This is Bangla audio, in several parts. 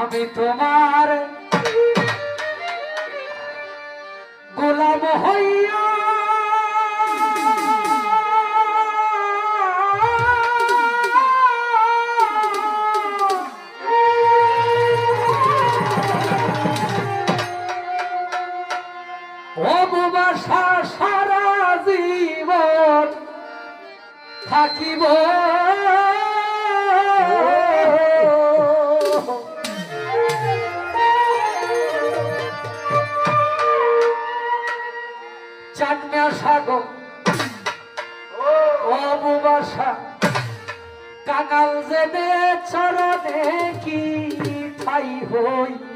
আমি তোমার গোলাম হইয়া থাকিব। চাটনা সাগর অববাসা চরণে কি ঠাই হইব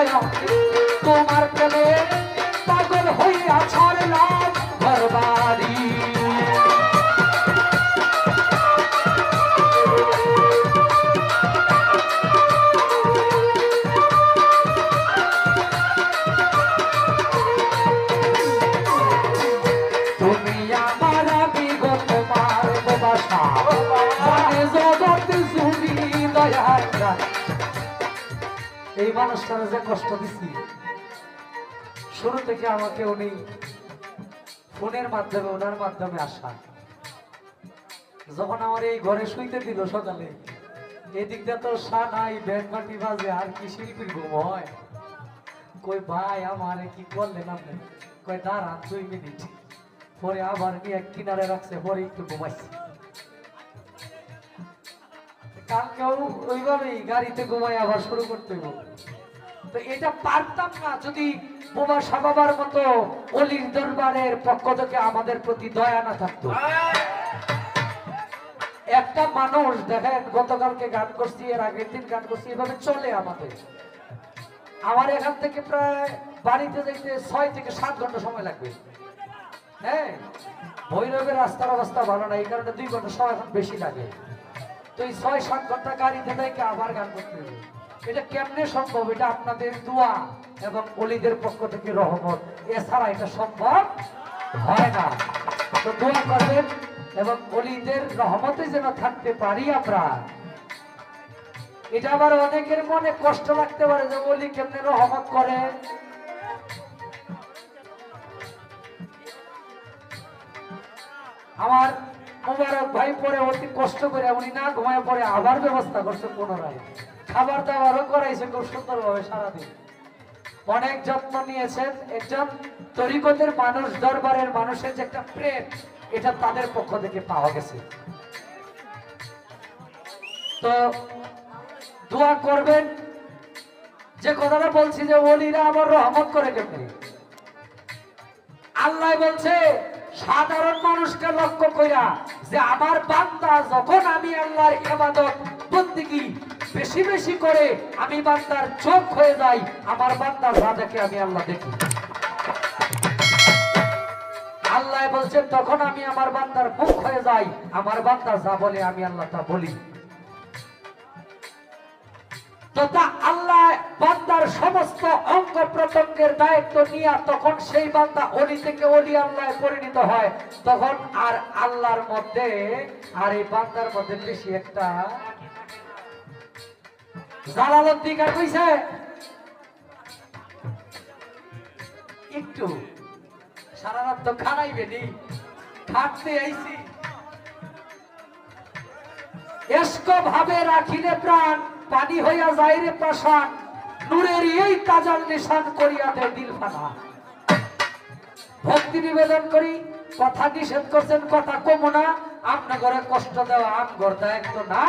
দয়া তোমার প্রেমে পাগল হইয়া ছাড়লাম ঘর বাড়ি তুমি এই মানুষটার যে কষ্ট দিছি, শুরু থেকে আমাকে উনি ফোনের মাধ্যমে, ওনার মাধ্যমে আসা। যখন আমার এই ঘরে শুইতে দিল সকালে, এদিক দিয়ে তো সা নাই ব্যাগ মাটি বাজে, আর কি শিল্পীর ঘুম হয়? কই ভাই আমারে কি করলেন আপনি? কই দাঁড়ান দুই মিনিট। পরে আবার নিয়ে কিনারে রাখছে, পরে একটু ঘুমাইছি। ওইভাবেই গাড়িতে আবার শুরু করতে তো এটা পারতাম না, যদি মতো পক্ষ থেকে আমাদের প্রতি দয়া না থাকতো। একটা মানুষ, দেখেন, গতকালকে গান করছি, এর আগের দিন গান করছি, এভাবে চলে আমাদের। আমার এখান থেকে প্রায় বাড়িতে যাইতে ছয় থেকে সাত ঘণ্টা সময় লাগবে। হ্যাঁ ভৈরবের রাস্তার অবস্থা ভালো না, এই কারণে দুই ঘণ্টা সময় এখন বেশি লাগে। তো এই ছয় সাত ঘণ্টা গাড়িতে থেকে আবার গান করতে হবে। এটা কেমনে সম্ভব? এটা আপনাদের দোয়া এবং অলিদের পক্ষ থেকে রহমত। এছাড়া এটা সম্ভব হয় না। তো দোয়া করবেন এবং অলিদের রহমতে যেন থাকতে পারি আমরা। এটা আবার অনেকের মনে কষ্ট লাগতে পারে যে অলি কেমনে রহমত করে। আমার মোবারক ভাই পরে অতি কষ্ট করে উনি না ঘুমায় পরে আবার ব্যবস্থা করছে পুনরায়। খাবার দাবারও করাইছে খুব সুন্দরভাবে সারাদিন। অনেক যত্ন নিয়েছেন একজন তরিকতের মানুষ, দরবারের মানুষের যে একটা প্রেম, এটা তাদের পক্ষ থেকে পাওয়া গেছে। তো দোয়া করবেন। যে কথাটা বলছি যে ওলিরা আমার রহমত করে কেমনি? আল্লাহ বলছে, সাধারণ মানুষকে লক্ষ্য কইরা যে আমার বান্দা যখন আমি আল্লাহর ইবাদত, বন্দিগি বেশি বেশি করে আমি বান্দার চোখ হয়ে যাই, আমার বান্দার রাজাকে আমি আল্লাহ দেখি। আল্লাহ বলছেন তখন আমি আমার বান্দার মুখ হয়ে যাই, আমার বান্দা যা বলে আমি আল্লাহ তা বলি। তো তা সমস্ত অঙ্গ প্রত্যঙ্গের দায়িত্ব নিয়ে তখন সেই বান্দা অলি থেকে অলি আল্লাহ পরিণত হয়। তখন আর আল্লাহর মধ্যে, আর এই বান্দার মধ্যে বেশি একটা একটু। সারা রাত তো খানাইবে নি। খাটতে আইছি। এস্ক ভাবে রাখিলে প্রাণ, পানি হইয়া যায় রে প্রাসান নূরের এই কাজল নিশান করিয়া দেয় দিল ফানা ভক্তি নিবেদন করি, কথা নিষেধ করছেন, কথা কমো না। আপনার ঘরে কষ্ট দেওয়া আম ঘর দায়িত্ব না।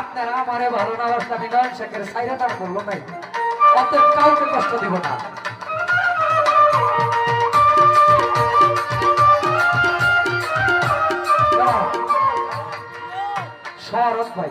আপনারা আমারে ভালো না বাসতে আমি শেখের সাইরা তার বলল নাই। অতএব কাউকে কষ্ট দিব না। শরৎ ভাই।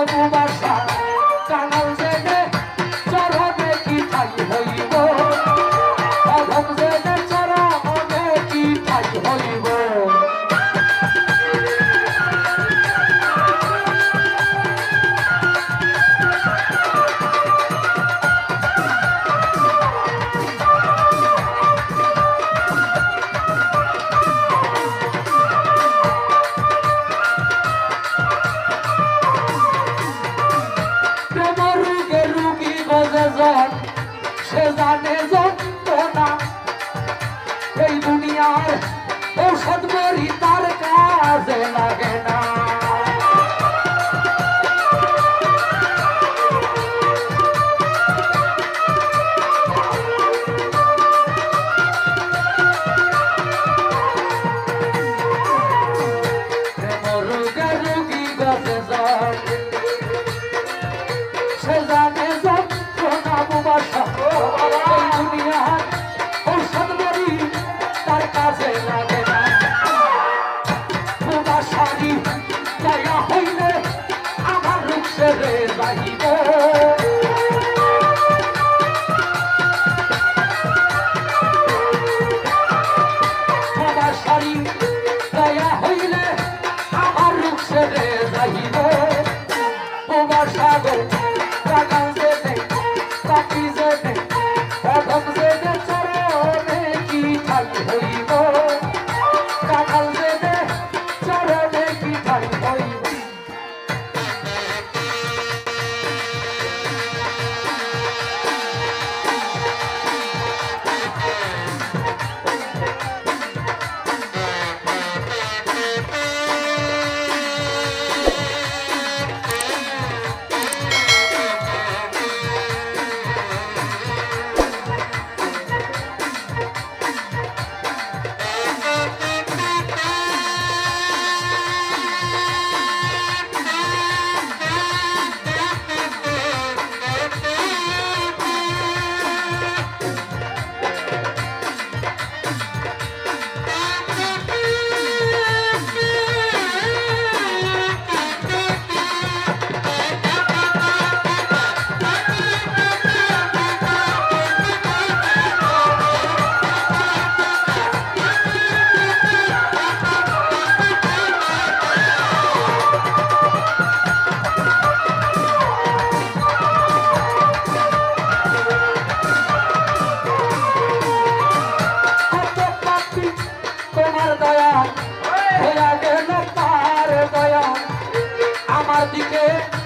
ও দিকে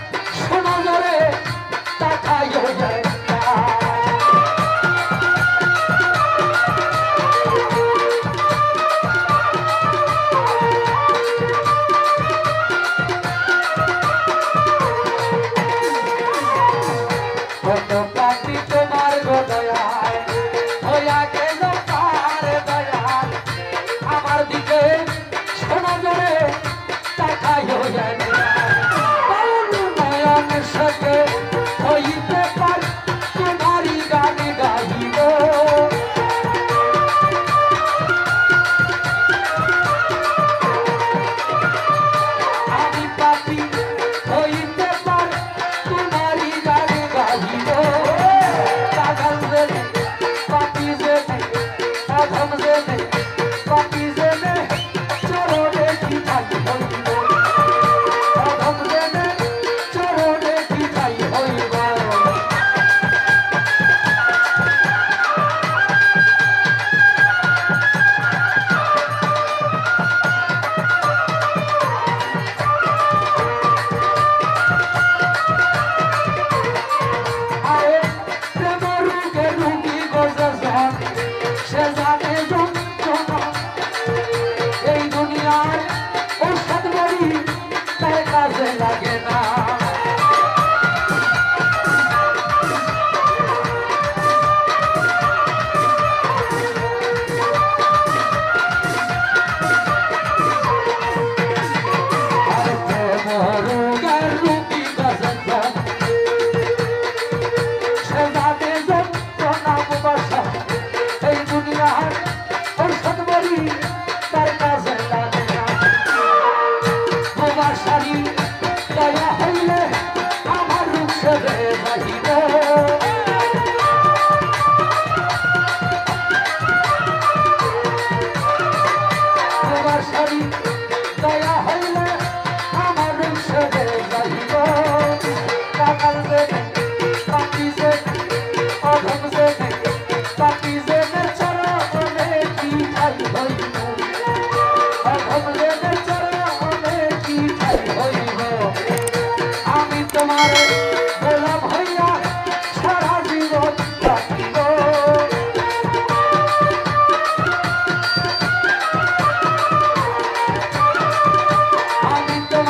Brasil!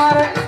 আমি তোমার